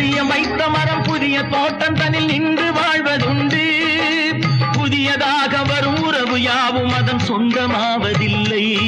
பதியம் வைத்த மரம் புதிய தோட்டம் தனில் நின்று வாழ்வதுண்டு. புதியதாக வரும் உறவு யாவும் அதன் சொந்தமாவதில்லை.